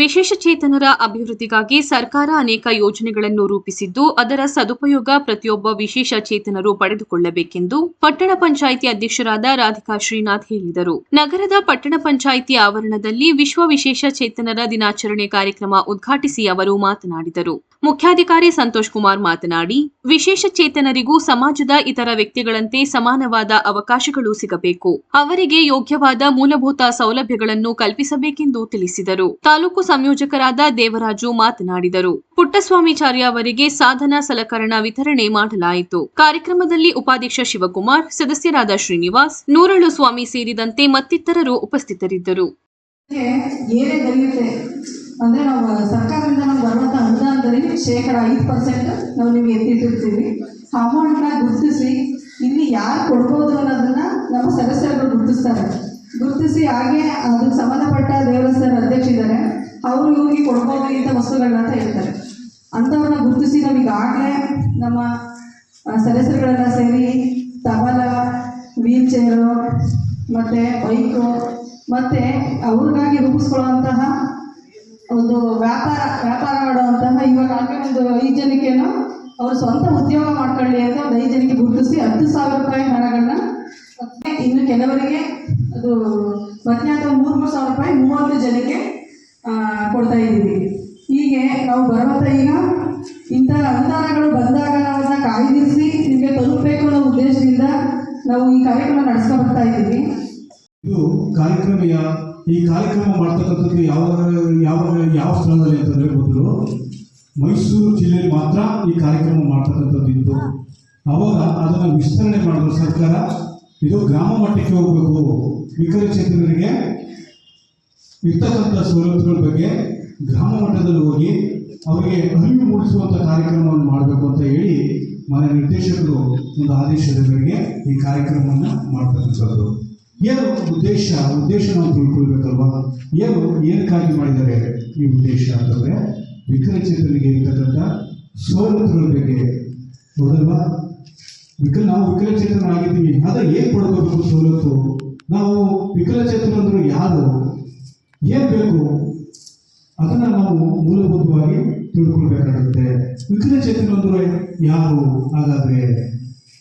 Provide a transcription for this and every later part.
ವಿಶೇಷಚೇತನರ ಅಭಿವೃದ್ಧಿಗಾಗಿ ಸರ್ಕಾರ ಅನೇಕ ಯೋಜನೆಗಳನ್ನು ರೂಪಿಸಿದ್ದು, ಅದರ ಸದುಪಯೋಗ ಪ್ರತಿಯೊಬ್ಬ ವಿಶೇಷ ಚೇತನರು ಪಡೆದುಕೊಳ್ಳಬೇಕೆಂದು ಪಟ್ಟಣ ಪಂಚಾಯಿತಿ ಅಧ್ಯಕ್ಷರಾದ ರಾಧಿಕಾ ಶ್ರೀನಾಥ್ ಹೇಳಿದರು. ನಗರದ ಪಟ್ಟಣ ಪಂಚಾಯಿತಿ ಆವರಣದಲ್ಲಿ ವಿಶ್ವ ವಿಶೇಷ ಚೇತನರ ದಿನಾಚರಣೆ ಕಾರ್ಯಕ್ರಮ ಉದ್ಘಾಟಿಸಿ ಅವರು ಮಾತನಾಡಿದರು. ಮುಖ್ಯಾಧಿಕಾರಿ ಸಂತೋಷ್ ಕುಮಾರ್ ಮಾತನಾಡಿ, ವಿಶೇಷ ಚೇತನರಿಗೂ ಸಮಾಜದ ಇತರ ವ್ಯಕ್ತಿಗಳಂತೆ ಸಮಾನವಾದ ಅವಕಾಶಗಳು ಸಿಗಬೇಕು. ಅವರಿಗೆ ಯೋಗ್ಯವಾದ ಮೂಲಭೂತ ಸೌಲಭ್ಯಗಳನ್ನು ಕಲ್ಪಿಸಬೇಕೆಂದು ತಿಳಿಸಿದರು. ತಾಲೂಕು ಸಂಯೋಜಕರಾದ ದೇವರಾಜು ಮಾತನಾಡಿದರು. ಪುಟ್ಟಸ್ವಾಮಿಚಾರ್ಯ ಅವರಿಗೆ ಸಾಧನ ಸಲಕರಣ ವಿತರಣೆ ಮಾಡಲಾಯಿತು. ಕಾರ್ಯಕ್ರಮದಲ್ಲಿ ಉಪಾಧ್ಯಕ್ಷ ಶಿವಕುಮಾರ್, ಸದಸ್ಯರಾದ ಶ್ರೀನಿವಾಸ್ ನೂರಳು ಸ್ವಾಮಿ ಸೇರಿದಂತೆ ಮತ್ತಿತರರು ಉಪಸ್ಥಿತರಿದ್ದರು. ಅಂದ್ರೆ ನಾವು ಸರ್ಕಾರದಿಂದ ನಮ್ಗೆ ಬರುವಂಥ ಅನುದಾನದಲ್ಲಿ ಶೇಕಡ ಐದು ಪರ್ಸೆಂಟ್ ನಾವು ನಿಮಗೆ ಎತ್ತಿಟ್ಟಿರ್ತೀವಿ. ಅಮೌಂಟ್ ಅಮೌಂಟ್ನ ಗುರುತಿಸಿ, ಇಲ್ಲಿ ಯಾರು ಕೊಡ್ಬೋದು ಅನ್ನೋದನ್ನ ನಮ್ಮ ಸದಸ್ಯರುಗಳು ಗುರುತಿಸ್ತಾರೆ. ಗುರುತಿಸಿ ಹಾಗೆ ಅದಕ್ಕೆ ಸಂಬಂಧಪಟ್ಟ ದೇವಸ್ಥಾನ ಅಧ್ಯಕ್ಷ ಇದ್ದಾರೆ. ಅವರು ಹೋಗಿ ಕೊಡ್ಬೋದು ಇಂಥ ವಸ್ತುಗಳನ್ನ ಅಂತ ಹೇಳ್ತಾರೆ. ಅಂಥವ್ರನ್ನ ಗುರುತಿಸಿ ಈಗಾಗಲೇ ನಮ್ಮ ಸದಸ್ಯರುಗಳೆಲ್ಲ ಸೇರಿ ತಬಲ ವೀಲ್ ಚೇರು ಮತ್ತು ಬೈಕು, ಮತ್ತು ಅವ್ರಿಗಾಗಿ ರೂಪಿಸ್ಕೊಳ್ಳುವಂತಹ ಒಂದು ವ್ಯಾಪಾರ ವ್ಯಾಪಾರ ಮಾಡುವಂತಹ ಇವಾಗ ಆಗಲೇ ಒಂದು ಐದು ಜನಕ್ಕೇನೋ ಅವರು ಸ್ವಂತ ಉದ್ಯೋಗ ಮಾಡ್ಕೊಳ್ಳಿ ಅಂತ ಒಂದು ಐದು ಜನಕ್ಕೆ ಗುರುತಿಸಿ ಹತ್ತು ಸಾವಿರ ರೂಪಾಯಿ ಹಣಗಳನ್ನ ಇನ್ನು ಕೆಲವರಿಗೆ ಅದು ಅಥವಾ ಮೂರು ಮೂರು ಸಾವಿರ ರೂಪಾಯಿ ಮೂವತ್ತು ಜನಕ್ಕೆ ಕೊಡ್ತಾ ಇದ್ದೀವಿ. ಹೀಗೆ ನಾವು ಬರುವಂತ ಈಗ ಇಂಥ ಅನುದಾನಗಳು ಬಂದಾಗ ಅದನ್ನ ಕಾಯ್ದಿರಿಸಿ ನಿಮಗೆ ತಲುಪಬೇಕು ಅನ್ನೋ ಉದ್ದೇಶದಿಂದ ನಾವು ಈ ಕಾರ್ಯಕ್ರಮ ನಡೆಸ್ತಾ ಬರ್ತಾ ಇದ್ದೀವಿ. ಇದು ಕಾರ್ಯಕ್ರಮ ಈ ಕಾರ್ಯಕ್ರಮ ಮಾಡ್ತಕ್ಕಂಥದ್ದು ಯಾವ ಯಾವ ಯಾವ ಸ್ಥಳದಲ್ಲಿ ಅಂತ ಮೊದಲು ಮೈಸೂರು ಜಿಲ್ಲೆಯಲ್ಲಿ ಮಾತ್ರ ಈ ಕಾರ್ಯಕ್ರಮ ಮಾಡ್ತಕ್ಕಂಥದ್ದು ಇತ್ತು ಅವಾಗ ಅದನ್ನು ವಿಸ್ತರಣೆ ಮಾಡಿದ್ರು ಸರ್ಕಾರ. ಇದು ಗ್ರಾಮ ಮಟ್ಟಕ್ಕೆ ಹೋಗಬೇಕು. ವಿಕಲಚೇತನರಿಗೆ ಇರ್ತಕ್ಕಂಥ ಸವಲತ್ತುಗಳ ಬಗ್ಗೆ ಗ್ರಾಮ ಮಟ್ಟದಲ್ಲಿ ಹೋಗಿ ಅವರಿಗೆ ಅರಿವು ಮೂಡಿಸುವಂಥ ಕಾರ್ಯಕ್ರಮವನ್ನು ಮಾಡಬೇಕು ಅಂತ ಹೇಳಿ ಮನೆ ನಿರ್ದೇಶಕರು ಒಂದು ಆದೇಶದ ಮೇರೆಗೆ ಈ ಕಾರ್ಯಕ್ರಮವನ್ನು ಮಾಡ್ತಕ್ಕಂಥದ್ದು. ಏನು ಉದ್ದೇಶ? ಉದ್ದೇಶ ನಾವು ತಿಳ್ಕೊಳ್ಬೇಕಲ್ವಾ? ಏನು, ಏನಕ್ಕಾಗಿ ಮಾಡಿದ್ದಾರೆ ಈ ಉದ್ದೇಶ ಅಂತಂದರೆ ವಿಕಲಚೇತನಿಗೆ ಇರ್ತಕ್ಕಂಥ ಸವಲತ್ತುಗಳ ಬಗ್ಗೆ. ಹೌದಲ್ವಾ? ವಿಕಲ, ನಾವು ವಿಕಲಚೇತನರಾಗಿದ್ದೀವಿ ಆದರೆ ಏನು ಪಡ್ಕೋಬೇಕು ಸವಲತ್ತು? ನಾವು ವಿಕಲಚೇತನಂದರು ಯಾರು? ಏನು ಬೇಕು? ಅದನ್ನು ನಾವು ಮೂಲಭೂತವಾಗಿ ತಿಳ್ಕೊಳ್ಬೇಕಾಗುತ್ತೆ. ವಿಕಲಚೇತನಂದ್ರೆ ಯಾರು ಹಾಗಾದರೆ?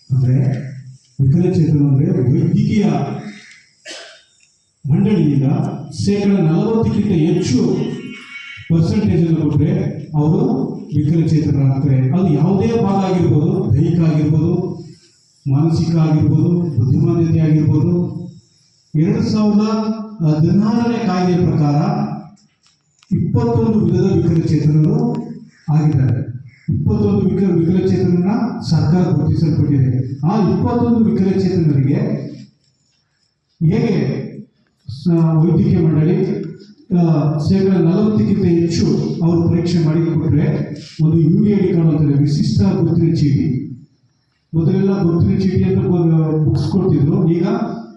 ಅಂದರೆ ವಿಕಲಚೇತನ ಅಂದರೆ ವೈದ್ಯಕೀಯ ಮಂಡಳಿಯಿಂದ ಶೇಕಡ ನಲವತ್ತಕ್ಕಿಂತ ಹೆಚ್ಚು ಪರ್ಸೆಂಟೇಜನ್ನು ಕೊಟ್ಟರೆ ಅವರು ವಿಕಲಚೇತನರಾಗ್ತಾರೆ ಅದು ಯಾವುದೇ ಭಾಗ ಆಗಿರ್ಬೋದು, ದೈಹಿಕ ಆಗಿರ್ಬೋದು, ಮಾನಸಿಕ ಆಗಿರ್ಬೋದು ಬುದ್ಧಿಮಾನ್ಯತೆ ಆಗಿರ್ಬೋದು ಎರಡು ಸಾವಿರದ ಹದಿನಾರನೇ ಕಾಯ್ದೆಯ ಪ್ರಕಾರ ಇಪ್ಪತ್ತೊಂದು ವಿಧದ ವಿಕಲಚೇತನರು ಆಗಿದ್ದಾರೆ. ಇಪ್ಪತ್ತೊಂದು ವಿಕಲ ವಿಕಲಚೇತನ ಸರ್ಕಾರ ಗುರುತಿಸಲ್ಪಟ್ಟಿದೆ. ಆ ಇಪ್ಪತ್ತೊಂದು ವಿಕಲಚೇತನರಿಗೆ ಹೇಗೆ ವೈದ್ಯಕೀಯ ಮಂಡಳಿ ಶೇಕಡ ನಲವತ್ತಕ್ಕಿಂತ ಹೆಚ್ಚು ಅವರು ಪರೀಕ್ಷೆ ಮಾಡಿ ಕೊಟ್ಟರೆ ಒಂದು ಯು ಎ ಡಿ ಅಂತಾರೆ ವಿಶಿಷ್ಟ ಗುರುತಿನ ಚೀಟಿ. ಮೊದಲೆಲ್ಲ ಗುರುತಿನ ಚೀಟಿ ಅಂತ ಬುಕ್ಸ್ ಕೊಡ್ತಿದ್ರು. ಈಗ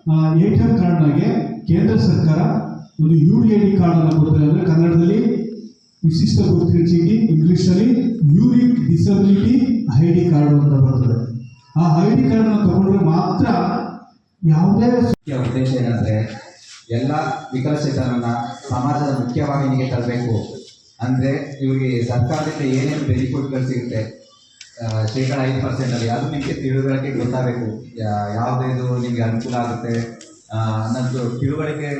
ಎ ಟಿ ಎಂ ಕಾರ್ಡ್ನಾಗೆ ಕೇಂದ್ರ ಸರ್ಕಾರ ಒಂದು ಯು ಡಿ ಐ ಡಿ ಕಾರ್ಡನ್ನು ಕೊಡ್ತಾರೆ ಅಂದರೆ ಕನ್ನಡದಲ್ಲಿ ವಿಶಿಷ್ಟ ಗುರುತಿನ ಚೀಟಿ ಇಂಗ್ಲೀಷಲ್ಲಿ unique disability I D card ಅಂತ ಬರ್ತದೆ. ಆ ಐ ಡಿ ಕಾರ್ಡನ್ನು ತಗೊಂಡ್ರೆ ಮಾತ್ರ ಯಾವುದೇ ಉದ್ದೇಶ ಏನಂದ್ರೆ, ಎಲ್ಲ ವಿಕಲಚೇತನರನ್ನ ಸಮಾಜದ ಮುಖ್ಯವಾಹಿನಿಗೆ ತರಬೇಕು. ಅಂದ್ರೆ ಇವರಿಗೆ ಸರ್ಕಾರದಿಂದ ಏನೇನು ಬೆನಿಫಿಟ್ಗಳು ಸಿಗುತ್ತೆ. ಶೇಕಡ ಐದು ಪರ್ಸೆಂಟಲ್ಲಿ ಅದು ನಿಮಗೆ ತಿಳುವಳಿಕೆ ಗೊತ್ತಾಗಬೇಕು. ಯಾವುದೇದು ನಿಮಗೆ ಅನುಕೂಲ ಆಗುತ್ತೆ? ಅನ್ನೋದು ತಿಳುವಳಿಕೆ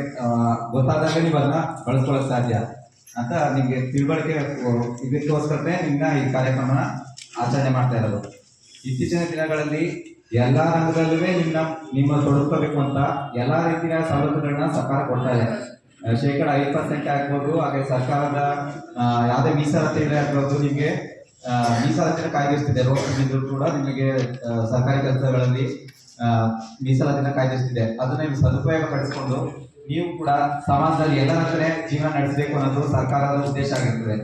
ಗೊತ್ತಾದಾಗ ನೀವು ಅದನ್ನ ಬಳಸ್ಕೊಳ್ಳೋಕೆ ಸಾಧ್ಯ. ಅಂತ ನಿಮಗೆ ತಿಳುವಳಿಕೆ ಇದಕ್ಕೋಸ್ಕರನೇ ನಿಮ್ಮ ಈ ಕಾರ್ಯಕ್ರಮನ ಆಚರಣೆ ಮಾಡ್ತಾ ಇರೋದು. ಇತ್ತೀಚಿನ ದಿನಗಳಲ್ಲಿ ಎಲ್ಲ ರಂಗದಲ್ಲೂ ನಿಮ್ಮ ನಿಮ್ಮ ತೊಡಸ್ಕೋಬೇಕು ಅಂತ ಎಲ್ಲ ರೀತಿಯ ಸವಲತ್ತುಗಳನ್ನ ಸರ್ಕಾರ ಕೊಡ್ತಾ ಇದೆ. ಶೇಕಡ ಐದು ಪರ್ಸೆಂಟ್ ಆಗ್ಬೋದು. ಹಾಗೆ ಸರ್ಕಾರದ ಯಾವುದೇ ಯಾವುದೇ ಮೀಸಲಾತಿ ಆಗ್ಬೋದು ನಿಮಗೆ. ಆ, ಮೀಸಲಾತಿನ ಕಾಯ್ದಿರಿಸ್ತಿದೆ. ರೋಗಿದ್ರು ಕೂಡ ನಿಮಗೆ ಸರ್ಕಾರಿ ಕೆಲಸಗಳಲ್ಲಿ ಮೀಸಲಾತಿನ ಕಾಯ್ದಿರಿಸ್ತಿದೆ. ಅದನ್ನ ನೀವು ಸದುಪಯೋಗ ಪಡಿಸಿಕೊಂಡು ನೀವು ಕೂಡ ಸಮಾಜದಲ್ಲಿ ಎಲ್ಲರ ಜೀವನ ನಡೆಸಬೇಕು ಅನ್ನೋದು ಸರ್ಕಾರದ ಉದ್ದೇಶ ಆಗಿರ್ತದೆ.